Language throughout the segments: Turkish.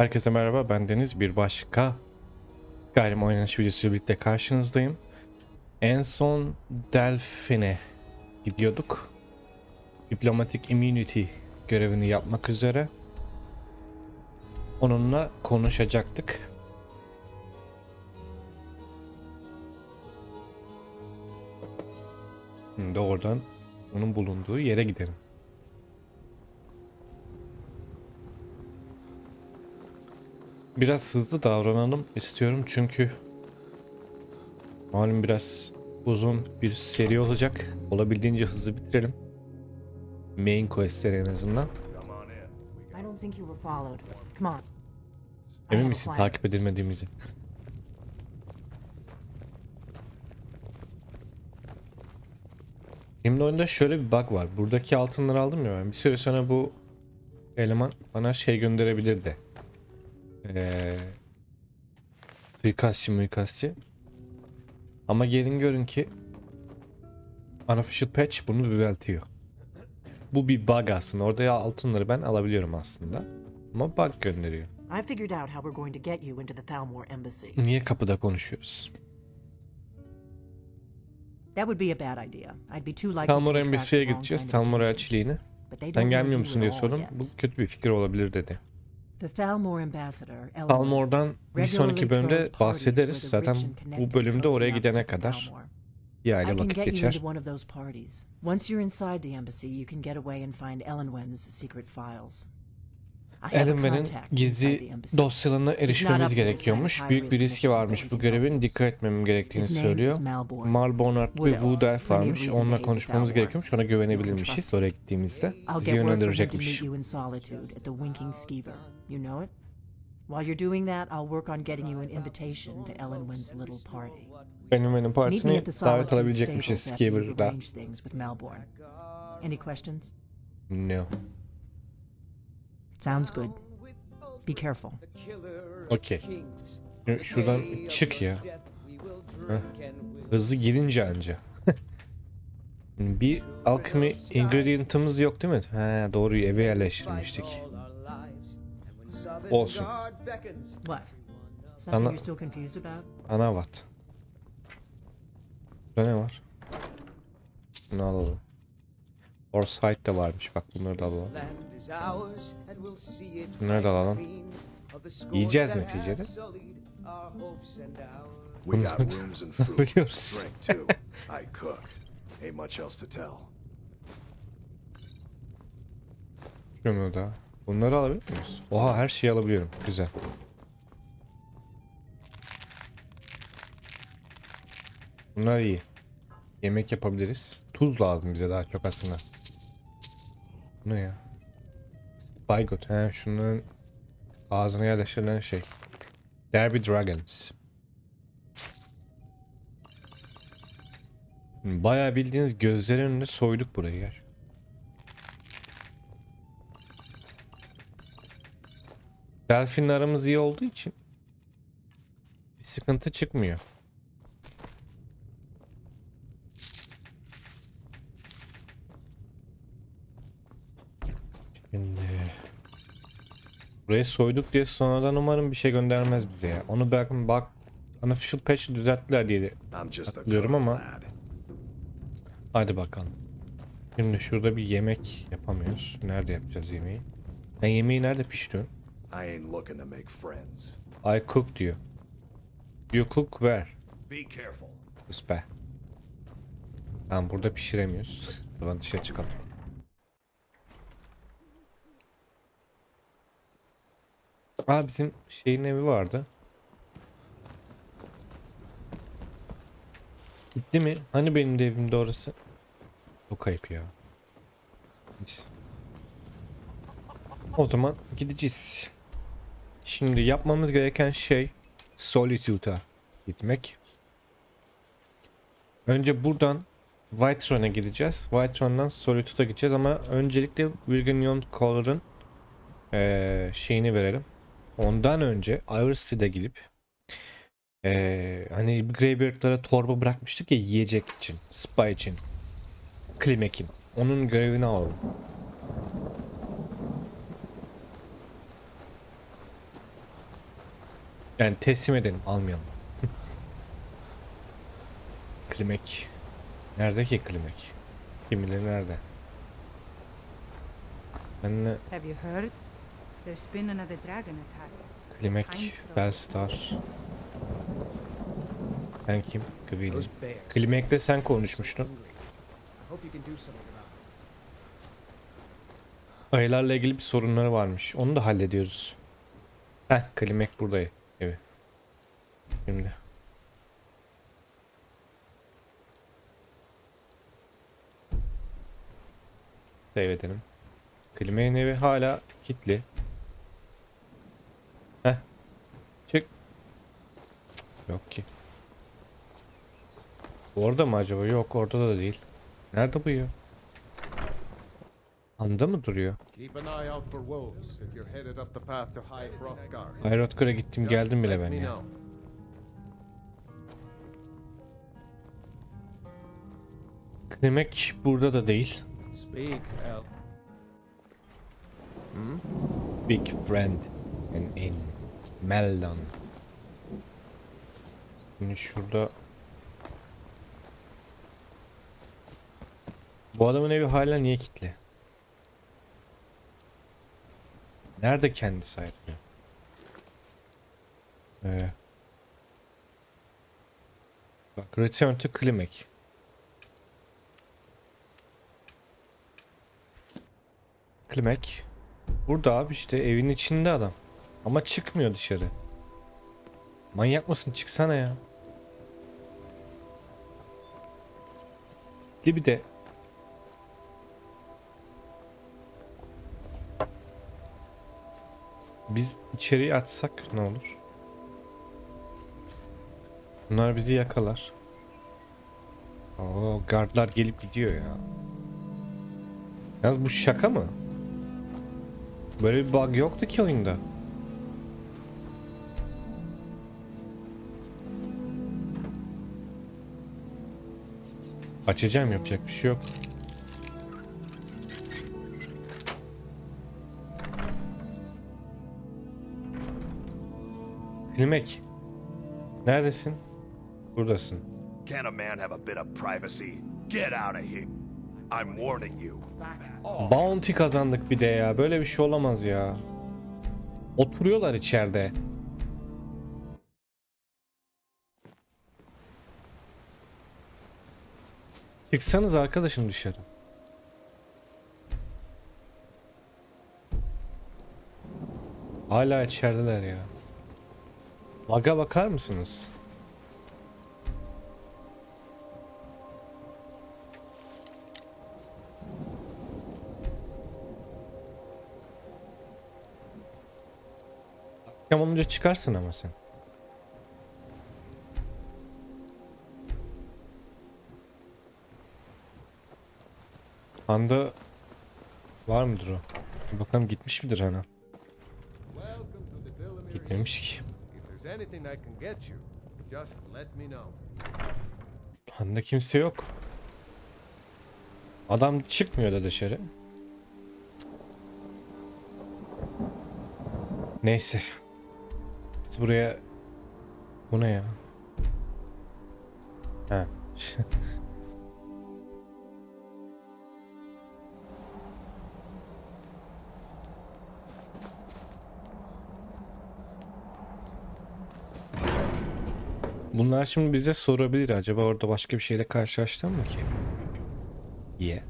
Herkese merhaba ben Deniz bir başka Skyrim oynanış videosuyla birlikte karşınızdayım. En son Delphin'e gidiyorduk. Diplomatic Immunity görevini yapmak üzere. Onunla konuşacaktık. Şimdi oradan onun bulunduğu yere gidelim. Biraz hızlı davranalım istiyorum çünkü malum biraz uzun bir seri olacak. Olabildiğince hızlı bitirelim. Main questleri en azından. Emin misin takip edilmediğimizi? Şimdi oyunda şöyle bir bug var. Buradaki altınları aldım ya ben. Bir süre sonra bu eleman bana şey gönderebilirdi. Ee, suikastçı muikastçı. Ama gelin görün ki unofficial patch bunu düzeltiyor. Bu bir bug aslında. Orada ya altınları ben alabiliyorum aslında. Ama bug gönderiyor. I figured out how we're going to get you into the Thalmor embassy. Niye kapıda konuşuyoruz? That would be a bad idea. I'd be too likely Talmor Embassy'ye gideceğiz. Talmor elçiliğine. Sen gelmiyor musun diye sordum. Bu kötü bir fikir olabilir dedi. Talmor'dan bir sonraki bölümde bahsederiz. Zaten bu bölümde oraya gidene kadar bir aile vakit geçer. into one of those parties. Once you're inside the embassy, you can get away and find Ellenwen's secret files. I have a Elenven'in contact inside the gizli dosyalarına erişmemiz gerekiyormuş. Büyük bir riski varmış bu görevin. Dikkat etmem gerektiğini söylüyor. Malborn artı bir Wood Elf varmış. Onunla konuşmamız gerekiyormuş. Ona güvenebilirmişiz oraya gittiğimizde. Bizi yönlendirecekmiş. You know it? While you're doing that, I'll work on getting you an invitation to Ellenwen's little party. Meet me partisine at the davet Solitude alabilecekmişiz stables after you've Skiver'da. arranged things with Malborn. Any questions? No. Sounds good. Be careful. Okey. Şimdi Şuradan çık ya. Heh. Hızlı girince anca. bir alchemy ingredient'ımız yok değil mi? He doğru eve yerleştirmiştik. Olsun. What? Something Ana- you're still confused about? Anavat. Burada ne var? Bunu alalım. Foresight de varmış bak bunları da alalım. Bunları da alalım. Yiyeceğiz neticede. We got rooms and food. Biliyoruz. Drink too. I cook. Ain't much else to tell. Şunu da. Bunları alabiliyor muyuz? Oha her şeyi alabiliyorum. Güzel. Bunlar iyi. Yemek yapabiliriz. Tuz lazım bize daha çok aslında. Ne ya? Spygot. He şunların ağzına yerleştirilen şey. Derby Dragons. Bayağı bildiğiniz gözlerin önünde soyduk burayı Delfin'le aramız iyi olduğu için bir sıkıntı çıkmıyor. Şimdi burayı soyduk diye sonradan umarım bir şey göndermez bize ya. Onu belki bak unofficial patch düzelttiler diye Hatırlıyorum ama-. Hadi bakalım. Şimdi şurada bir yemek yapamıyoruz. Nerede yapacağız yemeği? Ben yemeği nerede pişiriyorum? I ain't looking to make friends. I cook diyor. You cook where? Be careful. Be. Tamam burada pişiremiyoruz. Buradan dışarı çıkalım. Aa bizim şeyin evi vardı. Gitti mi? Hani benim de evimde orası? Çok ayıp ya. Neyse. O zaman gideceğiz. Şimdi yapmamız gereken şey Solitude'a gitmek. Önce buradan Whiteron'a gideceğiz. Whiteron'dan Solitude'a gideceğiz ama öncelikle Virginion Color'ın eee şeyini verelim. Ondan önce Iversy'de gidip eee hani Greybeard'lara torba bırakmıştık ya yiyecek için, spy için, Klimek'in. Onun görevini alalım. Yani teslim edelim almayalım. Klimek. Nerede ki Klimek? Kim bilir nerede? Ben Have you heard? There's been another dragon attack. Klimek, Belstar. Sen kim? Bears. Klimek'te sen konuşmuştun. Ayılarla ilgili bir sorunları varmış. Onu da hallediyoruz. Heh, Klimek burada evi. Şimdi. Save edelim. Klimek'in evi hala kilitli. Heh. Çık. Yok ki. Orada mı acaba? Yok orada da değil. Nerede bu ya? Anda mı duruyor? Aerotkara gittim geldim bile ben ya. Demek burada da değil. Speak, El. Big friend and in Meldon. Şimdi şurada Bu adamın evi hala niye kilitli? Nerede kendisi ayrıca? Ee, bak return to Klimek. Klimek. Burada abi işte evin içinde adam. Ama çıkmıyor dışarı. Manyak mısın? Çıksana ya. Bir de Biz içeriye açsak ne olur? Bunlar bizi yakalar. Oo, gardlar gelip gidiyor ya. Yalnız bu şaka mı? Böyle bir bug yoktu ki oyunda. Açacağım yapacak bir şey yok. Klimek. Neredesin? Buradasın. Can a man have a bit of privacy? Get out of here. I'm warning you. Bounty kazandık bir de ya. Böyle bir şey olamaz ya. Oturuyorlar içeride. Çıksanız arkadaşım dışarı. Hala içerideler ya. Baga bakar mısınız? Akşam olunca çıkarsın ama sen. Handa var mıdır o? Bakalım gitmiş midir Hana? Gitmemiş ki. Handa kimse yok. Adam çıkmıyor da dışarı. Neyse. Biz buraya... Bu ne ya? Ha. Bunlar şimdi bize sorabilir acaba orada başka bir şeyle karşılaştın mı ki? Ye.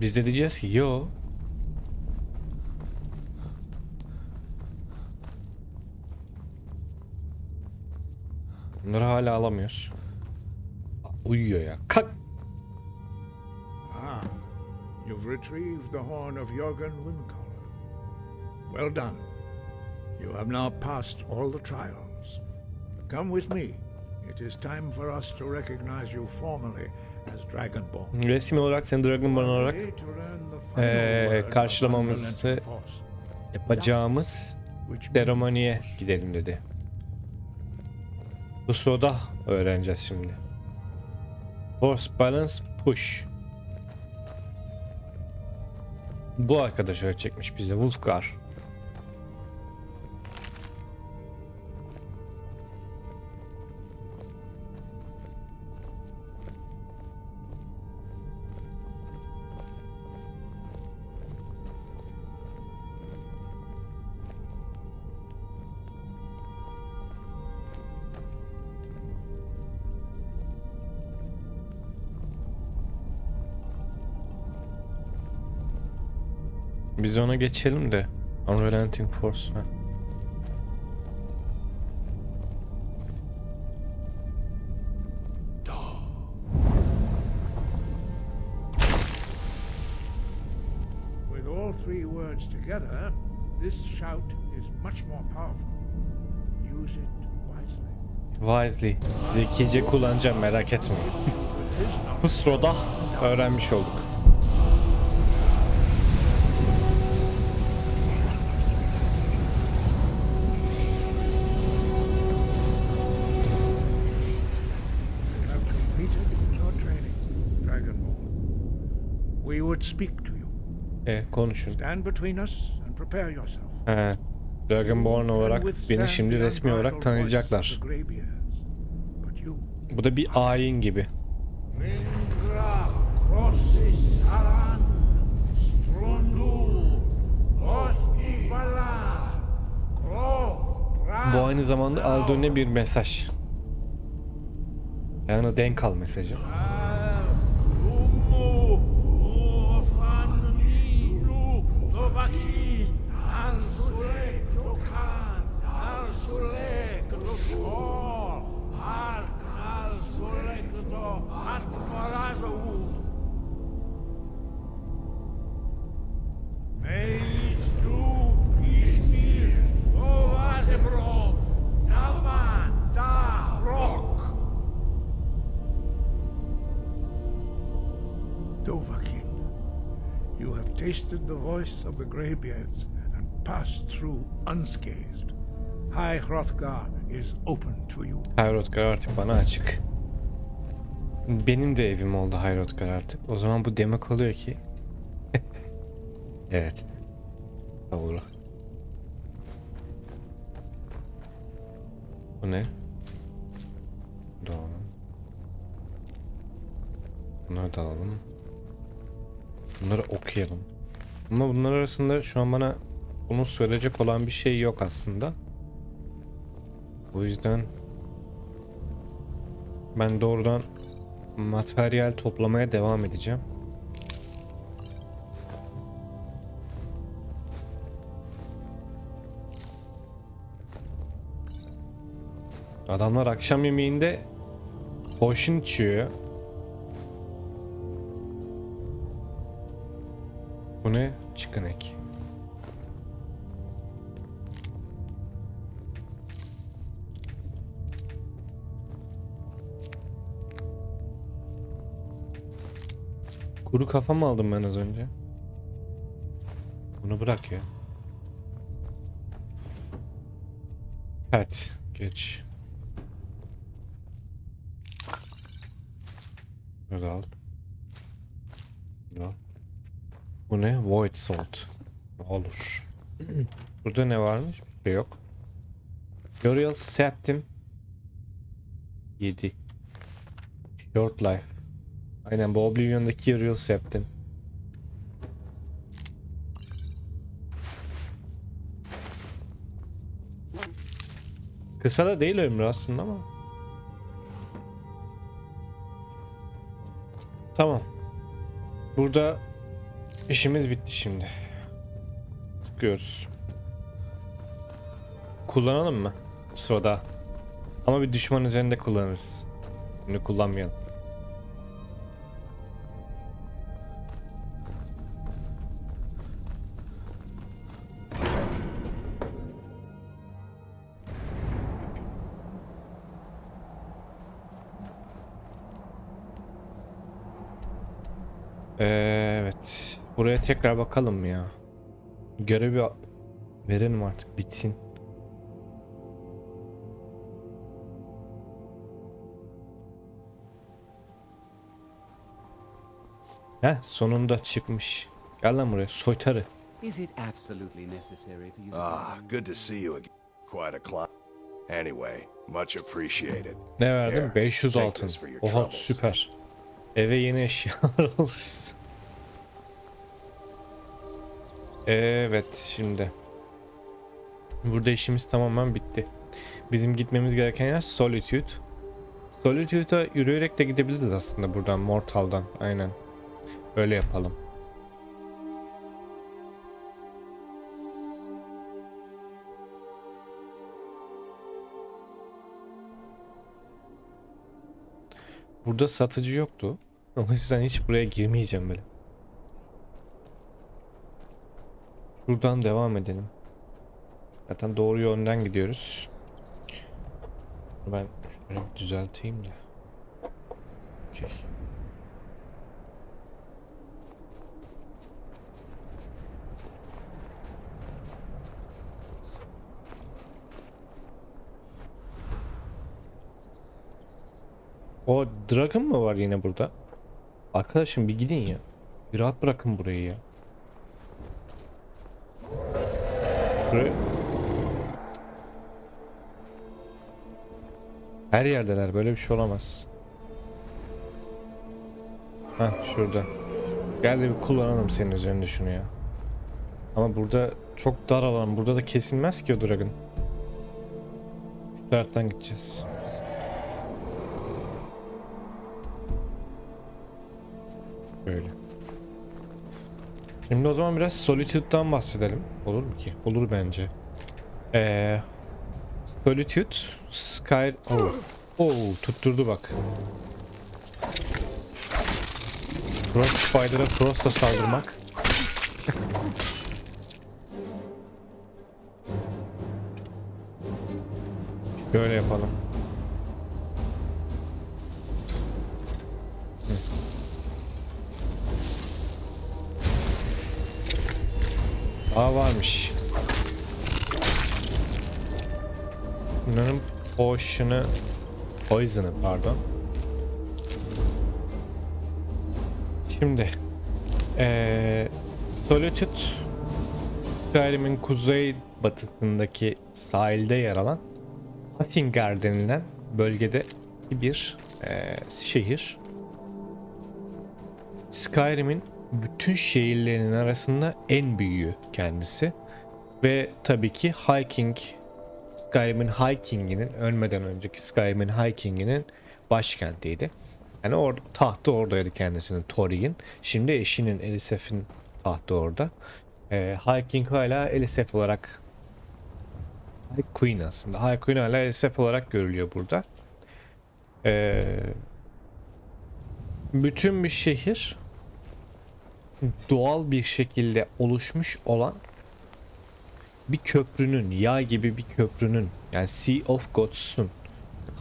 Biz de diyeceğiz ki yo. Bunları hala alamıyoruz. Uyuyor ya. Kalk. Ah, you've retrieved the horn of Jorgen Windcaller. Well done. You have now passed all the trials. Come with me. It is time for us to recognize you formally as Dragonborn. Resmi olarak seni Dragonborn olarak Ee, karşılamamızı yapacağımız seremoniye gidelim dedi. Bu soda öğreneceğiz şimdi. Force Balance Push. Bu arkadaş öğretecekmiş bize Wolfgar. Biz ona geçelim de. Unrelenting Force. Ha. With all three words together, this shout is much more powerful. Use it wisely. Wisely. Zekice kullanacağım merak etmeyin. Pusro'da öğrenmiş olduk. Speak to you. E konuşun. Stand between us and prepare yourself. He. Dragonborn olarak beni şimdi resmi olarak tanıyacaklar. Bu da bir ayin gibi. Bu aynı zamanda Aldon'e bir mesaj. Yani denk al mesajı. Voice of the Greybeards and passed through unscathed. High Hrothgar is open to you. Hayrotkar artık bana açık. Benim de evim oldu Hayrotkar artık. O zaman bu demek oluyor ki... evet. Doğru. Bu ne? Doğru. Bunları da alalım. Bunları okuyalım. Ama bunlar arasında şu an bana bunu söyleyecek olan bir şey yok aslında. O yüzden ben doğrudan materyal toplamaya devam edeceğim. Adamlar akşam yemeğinde potion içiyor. Bu ne? Chicken egg. Kuru kafa mı aldım ben az önce? Bunu bırak ya. Evet, geç. Bunu da al. Bunu al. Ne? Void Salt. Olur. Burada ne varmış? Bir şey yok. Burial Septim 7 Short Life Aynen bu Oblivion'daki Uriel Septim. Kısa da değil ömrü aslında ama. Tamam. Burada işimiz bitti şimdi. Çıkıyoruz. Kullanalım mı? Soda. Ama bir düşman üzerinde kullanırız. Bunu kullanmayalım. Tekrar bakalım ya. Görevi verelim artık bitsin. Heh sonunda çıkmış. Gel lan buraya soytarı. Is it absolutely necessary for you Ah, good to see you again. Quite a climb. Anyway, much appreciated. Ne verdim? Here, 500 take altın. Oha süper. Eve yeni eşyalar alırız. Evet şimdi. Burada işimiz tamamen bitti. Bizim gitmemiz gereken yer Solitude. Solitude'a yürüyerek de gidebiliriz aslında buradan Mortal'dan. Aynen. Öyle yapalım. Burada satıcı yoktu. O yüzden hiç buraya girmeyeceğim böyle. Şuradan devam edelim. Zaten doğru yönden gidiyoruz. Ben şöyle düzelteyim de. Okey. O Dragon mı var yine burada? Arkadaşım bir gidin ya. Bir rahat bırakın burayı ya. Burayı... Her yerdeler böyle bir şey olamaz. Hah şurada. Gel de bir kullanalım senin üzerinde şunu ya. Ama burada çok dar alan. Burada da kesilmez ki o dragon. Şu taraftan gideceğiz. Böyle. Şimdi o zaman biraz Solitude'dan bahsedelim. Olur mu ki? Olur bence. Ee, Solitude, Sky... Oh. oh, tutturdu bak. Frost Spider'a Frost'a saldırmak. Böyle yapalım. Aa varmış. Bunların potion'ı poison'ı pardon. Şimdi eee Solitude Skyrim'in kuzey batısındaki sahilde yer alan Hattingar denilen bölgede bir eee, şehir. Skyrim'in bütün şehirlerinin arasında en büyüğü kendisi. Ve tabii ki Hiking Skyrim'in Hiking'inin ölmeden önceki Skyrim'in Hiking'inin başkentiydi. Yani or tahtı oradaydı kendisinin Tori'nin. Şimdi eşinin Elisef'in tahtı orada. Ee, Hiking hala Elisef olarak High Queen aslında. High Queen hala Elisef olarak görülüyor burada. Ee, bütün bir şehir doğal bir şekilde oluşmuş olan bir köprünün, yağ gibi bir köprünün yani Sea of Gods'un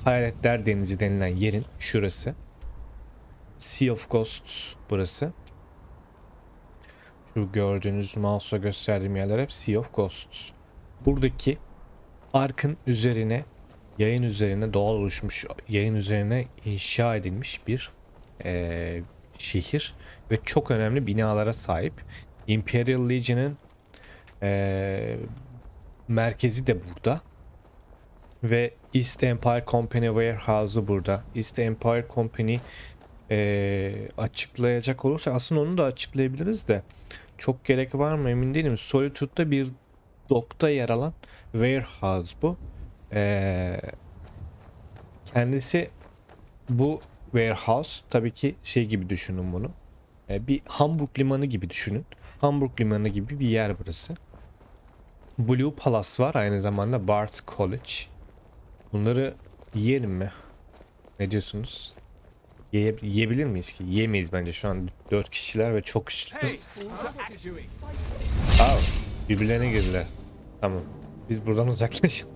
Hayaletler Denizi denilen yerin şurası. Sea of Ghosts burası. Şu gördüğünüz mouse'la gösterdiğim yerler hep Sea of Ghosts. Buradaki arkın üzerine yayın üzerine doğal oluşmuş yayın üzerine inşa edilmiş bir eee, şehir ve çok önemli binalara sahip. Imperial Legion'ın eee, merkezi de burada. Ve East Empire Company Warehouse'u burada. East Empire Company eee, açıklayacak olursa aslında onu da açıklayabiliriz de çok gerek var mı emin değilim. Solitude'da bir dokta yer alan warehouse bu. Eee, kendisi bu warehouse tabii ki şey gibi düşünün bunu. E, bir Hamburg limanı gibi düşünün. Hamburg limanı gibi bir yer burası. Blue Palace var aynı zamanda Barts College. Bunları yiyelim mi? Ne diyorsunuz? Ye yiyebilir miyiz ki? Yiyemeyiz bence şu an 4 kişiler ve çok güçlüyüz. Aa, birbirlerine girdiler. Tamam. Biz buradan uzaklaşalım.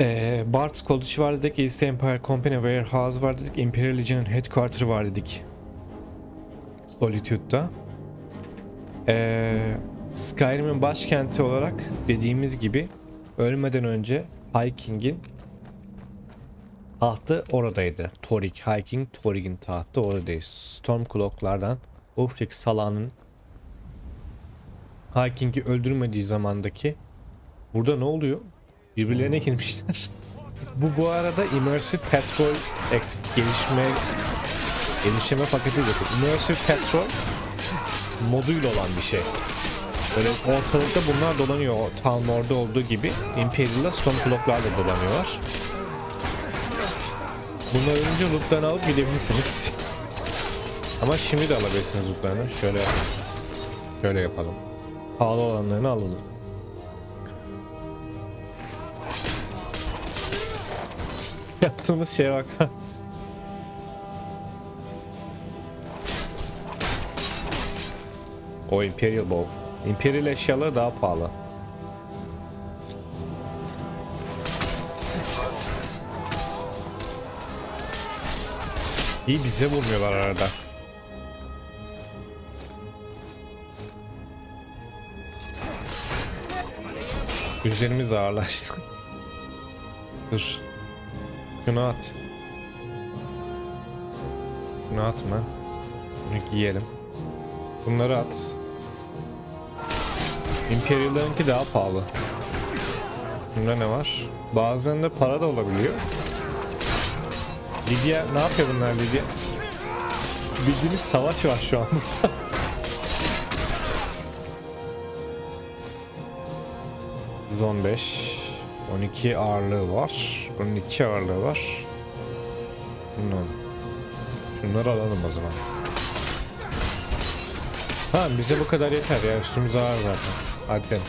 Ee, Bart's College var dedik, East Empire Company Warehouse var dedik, Imperial Legion'ın headquarter var dedik. Solitude'da. Ee, Skyrim'in başkenti olarak dediğimiz gibi ölmeden önce Hiking'in tahtı oradaydı. Torik, Hiking, Torik'in tahtı oradaydı. Stormcloak'lardan Ulfric Salah'ın Hiking'i öldürmediği zamandaki burada ne oluyor? Birbirlerine girmişler. bu bu arada Immersive Petrol Ex- gelişme geliştirme paketi yok. Immersive Petrol moduyla olan bir şey. Böyle ortalıkta bunlar dolanıyor. Town orada olduğu gibi Imperial'da Stormcloak'lar da dolanıyorlar. Bunlar önce lootlarını alıp gidebilirsiniz. Ama şimdi de alabilirsiniz lootlarını. Şöyle şöyle yapalım. Pahalı olanlarını alalım. Yaptığımız şeye bakar? O Imperial Bow. Imperial eşyaları daha pahalı. İyi bize vurmuyorlar arada. Üzerimiz ağırlaştı. Dur. Şunu at. Şunu atma. Bunu giyelim. Bunları at. Imperial'larınki daha pahalı. Bunda ne var? De para da olabiliyor. Lidya ne yapıyor bunlar Lidya? Bildiğiniz savaş var şu an burada. %15 12 ağırlığı var. Bunun 2 ağırlığı var. Bunun. Şunları alalım o zaman. Ha bize bu kadar yeter ya. Üstümüz ağır zaten. Hadi.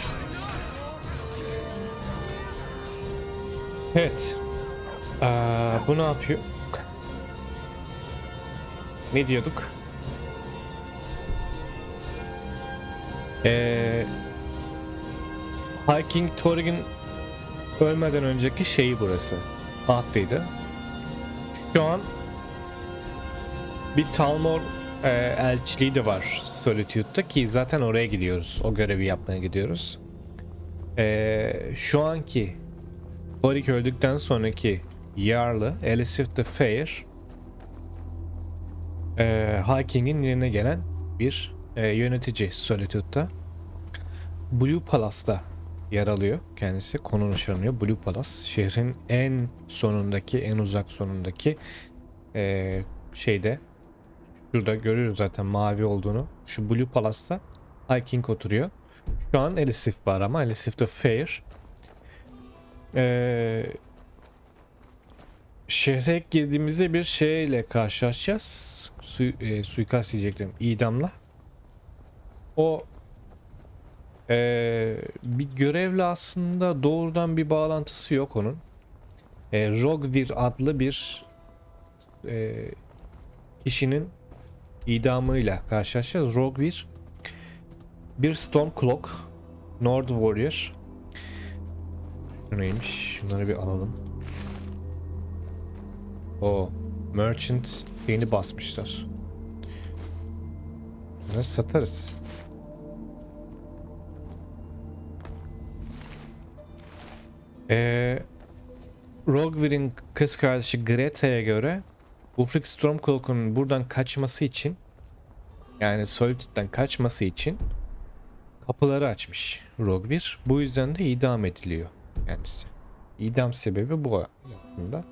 Evet. Aa, bu ne yapıyor? Ne diyorduk? Ee, Hiking Torig'in ölmeden önceki şeyi burası. Hattıydı. Şu an bir Talmor e, elçiliği de var Solitude'da ki zaten oraya gidiyoruz. O görevi yapmaya gidiyoruz. E, şu anki Torik öldükten sonraki Yarlı Elisif the Fair e, Hiking'in yerine gelen bir e, yönetici Solitude'da. Blue Palace'da yer alıyor kendisi. Konu nişanlıyor. Blue Palace şehrin en sonundaki, en uzak sonundaki e, şeyde şurada görüyoruz zaten mavi olduğunu. Şu Blue Palace'ta Hiking oturuyor. Şu an Elisif var ama Elisif de Fair. Ee, şehre girdiğimizde bir şeyle karşılaşacağız. Su, e, suikast diyecektim. İdamla. O ee, bir görevle aslında doğrudan bir bağlantısı yok onun. Ee, Rogvir adlı bir e, kişinin idamıyla karşılaşacağız. Rogvir bir Stormcloak Nord Warrior neymiş? Şunları bir alalım. O Merchant şeyini basmışlar. Bunları satarız. Ee, Rogvir'in kız kardeşi Greta'ya göre Ulfric Stormcloak'un buradan kaçması için yani Solitude'den kaçması için kapıları açmış Rogvir. Bu yüzden de idam ediliyor kendisi. İdam sebebi bu aslında.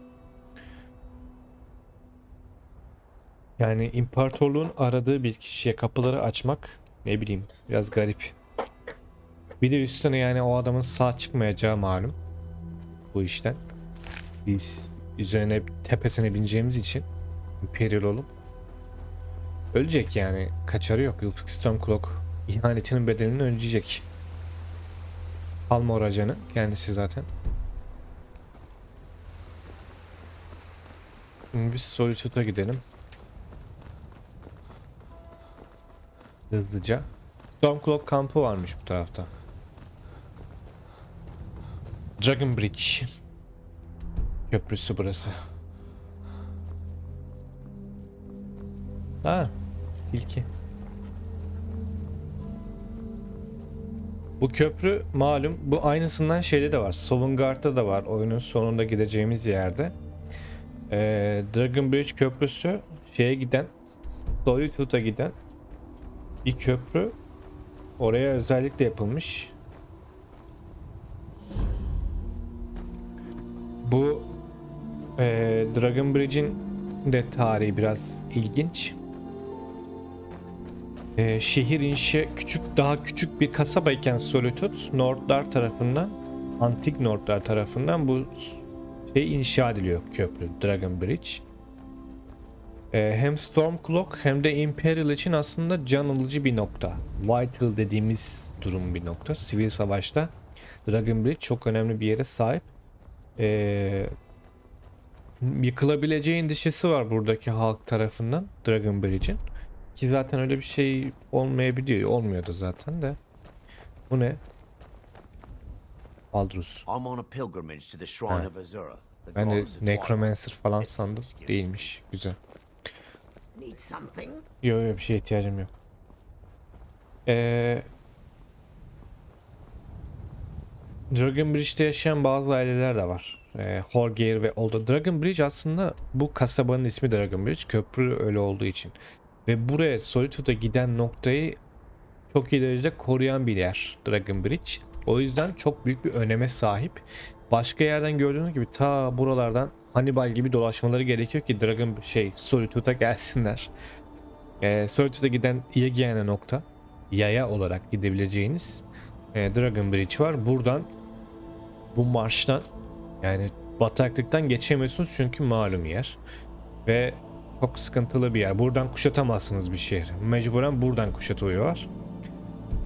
Yani imparatorluğun aradığı bir kişiye kapıları açmak ne bileyim biraz garip. Bir de üstüne yani o adamın sağ çıkmayacağı malum bu işten. Biz üzerine tepesine bineceğimiz için Imperial olup ölecek yani. Kaçarı yok. Ulfric Stormcloak ihanetinin bedelini ödeyecek. Almor ajanı kendisi zaten. Şimdi biz Solitude'a gidelim. Hızlıca. Stormcloak kampı varmış bu tarafta. Dragon Bridge. Köprüsü burası. Ha, ilki. Bu köprü malum bu aynısından şeyde de var. Sovngarde'da da var. Oyunun sonunda gideceğimiz yerde. Ee, Dragon Bridge köprüsü şeye giden Solitude'a giden bir köprü. Oraya özellikle yapılmış. Bu eee, Dragon Bridge'in de tarihi biraz ilginç. Eee, şehir inşa küçük daha küçük bir kasabayken Solitude Nordlar tarafından antik Nordlar tarafından bu şey inşa ediliyor köprü Dragon Bridge. Eee, hem Stormcloak hem de Imperial için aslında can alıcı bir nokta. Vital dediğimiz durum bir nokta. Sivil savaşta Dragon Bridge çok önemli bir yere sahip. Ee, yıkılabileceği endişesi var buradaki halk tarafından Dragon Bridge'in. Ki zaten öyle bir şey olmayabiliyor. Olmuyordu zaten de. Bu ne? Aldrus. I'm on a pilgrimage to the shrine of Azura. The Ben de. Necromancer falan sandım. Değilmiş. Güzel. Yok yok bir şeye ihtiyacım yok. Ee, Dragon Bridge'de yaşayan bazı aileler de var. Ee, Horgeir ve Olda. Dragon Bridge aslında bu kasabanın ismi Dragon Bridge. Köprü öyle olduğu için. Ve buraya Solitude'a giden noktayı çok iyi derecede koruyan bir yer Dragon Bridge. O yüzden çok büyük bir öneme sahip. Başka yerden gördüğünüz gibi ta buralardan Hannibal gibi dolaşmaları gerekiyor ki Dragon şey Solitude'a gelsinler. Ee, Solitude'a giden yegane nokta yaya olarak gidebileceğiniz e, Dragon Bridge var. Buradan bu marştan yani bataklıktan geçemiyorsunuz çünkü malum yer. Ve çok sıkıntılı bir yer. Buradan kuşatamazsınız bir şehri. Mecburen buradan kuşatıyorlar.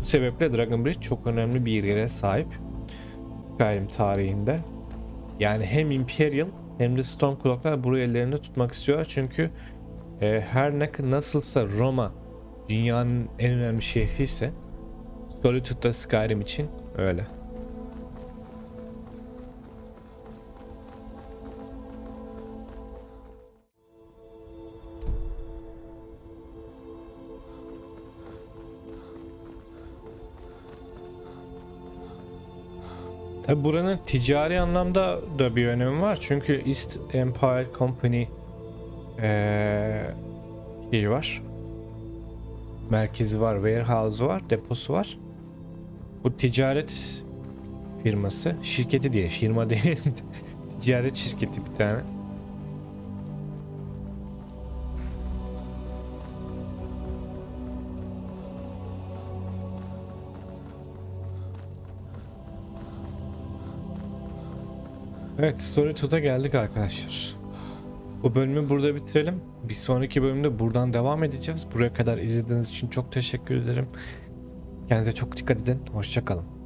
Bu sebeple Dragon Bridge çok önemli bir yere sahip. Skyrim tarihinde. Yani hem Imperial hem de Stormcloak'lar burayı ellerinde tutmak istiyorlar çünkü e, her ne nasılsa Roma dünyanın en önemli şehri ise Solitude'da Skyrim için öyle. Tabi buranın ticari anlamda da bir önemi var. Çünkü East Empire Company eee şeyi var. Merkezi var, warehouse var, deposu var. Bu ticaret firması, şirketi diye firma değil. ticaret şirketi bir tane. Evet, Solitude'a geldik arkadaşlar. Bu bölümü burada bitirelim. Bir sonraki bölümde buradan devam edeceğiz. Buraya kadar izlediğiniz için çok teşekkür ederim. Kendinize çok dikkat edin. Hoşçakalın.